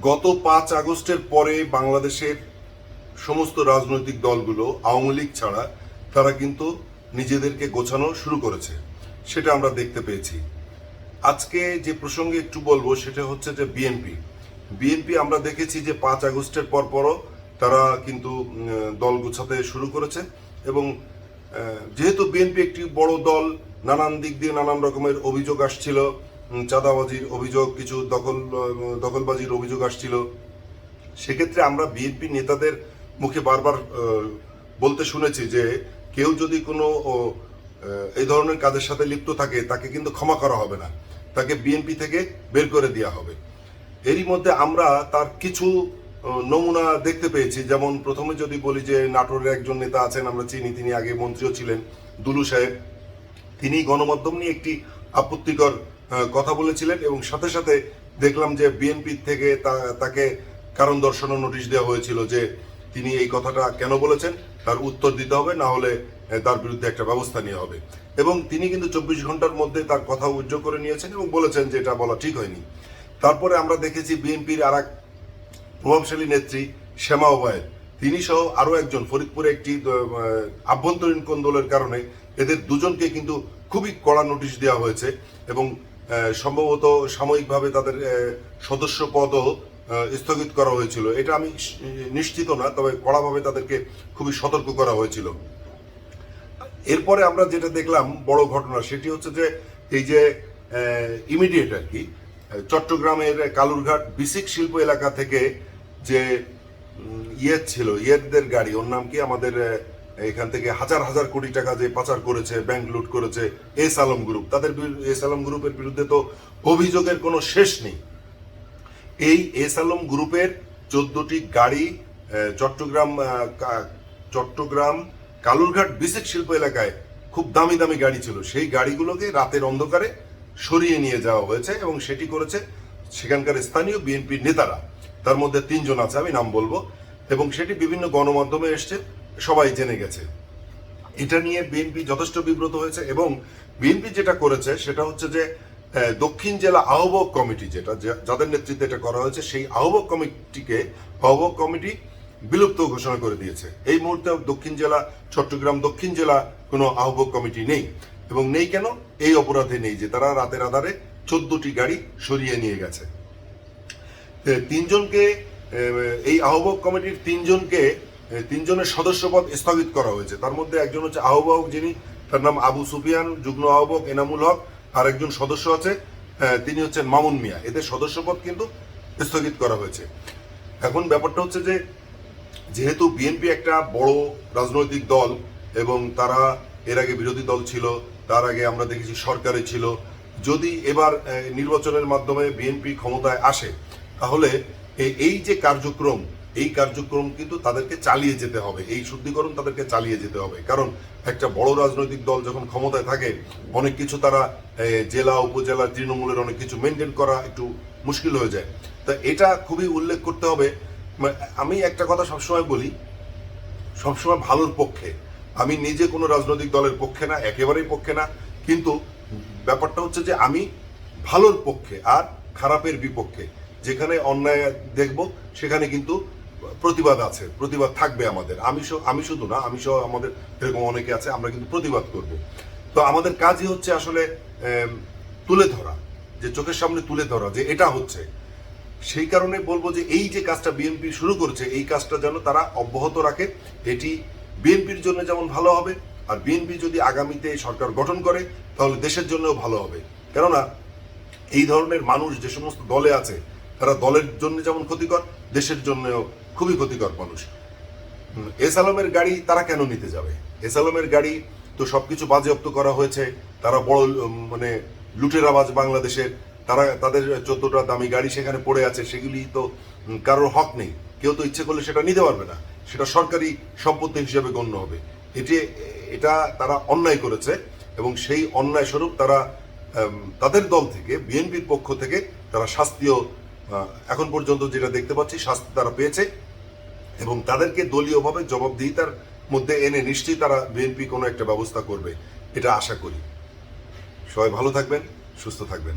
গত পাঁচ আগস্টের পরে বাংলাদেশের সমস্ত রাজনৈতিক দলগুলো আওয়ামী লীগ ছাড়া তারা কিন্তু নিজেদেরকে গোছানো শুরু করেছে, সেটা আমরা দেখতে পেয়েছি। আজকে যে প্রসঙ্গে একটু বলব সেটা হচ্ছে যে বিএনপি। বিএনপি আমরা দেখেছি যে পাঁচ আগস্টের পর পরও তারা কিন্তু দল গোছাতে শুরু করেছে এবং যেহেতু বিএনপি একটি বড় দল, নানান দিক দিয়ে নানান রকমের অভিযোগ আসছিল চাঁদাবাজির অভিযোগ, কিছু দখল দখলবাজির অভিযোগ আসছিল। সেক্ষেত্রে আমরা বিএনপি নেতাদের মুখে বারবার বলতে শুনেছি যে কেউ যদি কোনো এই ধরনের কাজের সাথে লিপ্ত থাকে, তাকে কিন্তু ক্ষমা করা হবে না। তাকে বিএনপি থেকে বের করে দেওয়া হবে। এরই মধ্যে আমরা তার কিছু নমুনা দেখতে পেয়েছি। যেমন প্রথমে যদি বলি যে নাটোরের একজন নেতা আছেন, আমরা চিনি, তিনি আগে মন্ত্রীও ছিলেন, দুলু সাহেব। তিনি গণমাধ্যম নিয়ে একটি আপত্তিকর কথা বলেছিলেন এবং সাথে সাথে দেখলাম যে বিএনপি থেকে তাকে কারণ দর্শানোর নোটিশ দেওয়া হয়েছিল যে তিনি এই কথাটা কেন বলেছেন, তার উত্তর দিতে হবে, না হলে তার বিরুদ্ধে একটা ব্যবস্থা নেওয়া হবে। এবং তিনি কিন্তু চব্বিশ ঘণ্টার মধ্যে তার কথা উজ্জ্ব করে নিয়েছেন এবং বলেছেন যে এটা বলা ঠিক হয়নি। তারপরে আমরা দেখেছি বিএনপির আর এক প্রভাবশালী নেত্রী, শ্যামা ওবায়েদ। তিনি সহ আরও একজন ফরিদপুরে একটি আভ্যন্তরীণ কোন্দলের কারণে এদের দুজনকে কিন্তু খুবই কড়া নোটিশ দেওয়া হয়েছে এবং সম্ভবত সাময়িকভাবে তাদের সদস্য পদও স্থগিত করা হয়েছিল। এটা আমি নিশ্চিত না, তবে কড়াভাবে তাদেরকে খুবই সতর্ক করা হয়েছিল। এরপরে আমরা যেটা দেখলাম, বড় ঘটনা সেটি হচ্ছে যে, এই যে ইমিডিয়েট আর কি চট্টগ্রামের কালুরঘাট বিসিক শিল্প এলাকা থেকে যে ইয়ে ছিল ইয়েদের গাড়ি, ওর নাম কি? আমাদের এখান থেকে হাজার হাজার কোটি টাকা যে পাচার করেছে ব্যাংক লুট করেছে, এস আলম গ্রুপ তাদের এস আলম গ্রুপের বিরুদ্ধে তো অভিযোগের কোনো শেষ নেই। এই এস আলম গ্রুপের চোদ্দটি গাড়ি চট্টগ্রাম চট্টগ্রাম, কালুরঘাট বিসিক শিল্প এলাকায় খুব দামি দামি গাড়ি ছিল। সেই গাড়িগুলোকে রাতের অন্ধকারে সরিয়ে নিয়ে যাওয়া হয়েছে এবং সেটি করেছে সেখানকার স্থানীয় বিএনপির নেতারা। তার মধ্যে তিনজন আছে, আমি নাম বলব। এবং সেটি বিভিন্ন গণমাধ্যমে এসছে। সবাই জেনে গেছে। এটা নিয়ে বিএনপি যথেষ্ট বিব্রত হয়েছে এবং বিএনপি যেটা করেছে সেটা হচ্ছে যে দক্ষিণ জেলা আহ্বক কমিটি যেটা যাদের নেতৃত্বে এটা করা হয়েছে, সেই আহ্বক কমিটিকে আহ্বক কমিটি বিলুপ্ত ঘোষণা করে দিয়েছে। এই মুহূর্তে দক্ষিণ জেলা, চট্টগ্রাম দক্ষিণ জেলা কোনো আহ্বক কমিটি নেই এবং নেই কেন? এই অপরাধে নেই যে, তারা রাতের আধারে চোদ্দটি গাড়ি সরিয়ে নিয়ে গেছে। তিনজনকে এই আহ্বক কমিটির তিনজনকে তিনজনের সদস্যপদ স্থগিত করা হয়েছে। তার মধ্যে একজন হচ্ছে আহ্বায়ক যিনি, তার নাম আবু সুফিয়ান, যুগ্ম আহ্বায়ক এনামুল হক, আর একজন সদস্য আছে তিনি হচ্ছেন মামুন মিয়া। এদের সদস্যপদ কিন্তু স্থগিত করা হয়েছে। এখন ব্যাপারটা হচ্ছে যে, যেহেতু বিএনপি একটা বড় রাজনৈতিক দল এবং তারা এর আগে বিরোধী দল ছিল, তার আগে আমরা দেখেছি সরকারে ছিল, যদি এবার নির্বাচনের মাধ্যমে বিএনপি ক্ষমতায় আসে, তাহলে এই যে কার্যক্রম এই কার্যক্রম কিন্তু তাদেরকে চালিয়ে যেতে হবে। এই শুদ্ধিকরণ তাদেরকে চালিয়ে যেতে হবে। কারণ একটা বড় রাজনৈতিক দল যখন ক্ষমতায় থাকে, অনেক কিছু তারা জেলা, উপজেলা, তৃণমূলের অনেক কিছু মেনটেন করা একটু মুশকিল হয়ে যায়। তা এটা খুবই উল্লেখ করতে হবে। আমি একটা কথা সবসময় বলি, সবসময় ভালোর পক্ষে। আমি নিজে কোনো রাজনৈতিক দলের পক্ষে না, একেবারেই পক্ষে না। কিন্তু ব্যাপারটা হচ্ছে যে আমি ভালোর পক্ষে আর খারাপের বিপক্ষে। যেখানে অন্যায় দেখব, সেখানে কিন্তু প্রতিবাদ আছে, প্রতিবাদ থাকবে আমাদের। আমি আমি শুধু না, আমি সহ আমাদের এরকম অনেকে আছে, আমরা কিন্তু প্রতিবাদ করব। তো আমাদের কাজই হচ্ছে আসলে তুলে ধরা, যে চোখের সামনে তুলে ধরা, যে এটা হচ্ছে। সেই কারণে বলব যে এই যে কাজটা বিএনপি শুরু করেছে, এই কাজটা যেন তারা অব্যাহত রাখে, এটি বিএনপির জন্য যেমন ভালো হবে, আর বিএনপি যদি আগামীতে সরকার গঠন করে, তাহলে দেশের জন্যও ভালো হবে। কেননা, এই ধরনের মানুষ যে সমস্ত দলে আছে, তারা দলের জন্য যেমন ক্ষতিকর, দেশের জন্যও খুবই ক্ষতিকর মানুষ। এস আলমের গাড়ি তারা কেন নিতে যাবে? এস আলমের গাড়ি তো সবকিছু বাজেয়াপ্ত করা হয়েছে। তারা বড় মানে লুটের আওয়াজ বাংলাদেশের। তারা, তাদের চোদ্দটা দামি গাড়ি সেখানে পড়ে আছে, সেগুলি তো কারোর হক নেই। কেউ তো ইচ্ছে করলে সেটা নিতে পারবে না। সেটা সরকারি সম্পত্তি হিসেবে গণ্য হবে। এটি, এটা তারা অন্যায় করেছে এবং সেই অন্যায় স্বরূপ তারা তাদের দল থেকে, বিএনপির পক্ষ থেকে তারা শাস্তিও এখন পর্যন্ত যেটা দেখতে পাচ্ছি, শাস্তি তারা পেয়েছে এবং তাদেরকে দলীয়ভাবে জবাবদিহিতার মধ্যে এনে নিশ্চয়ই তারা বিএনপি কোনো একটা ব্যবস্থা করবে, এটা আশা করি। সবাই ভালো থাকবেন, সুস্থ থাকবেন।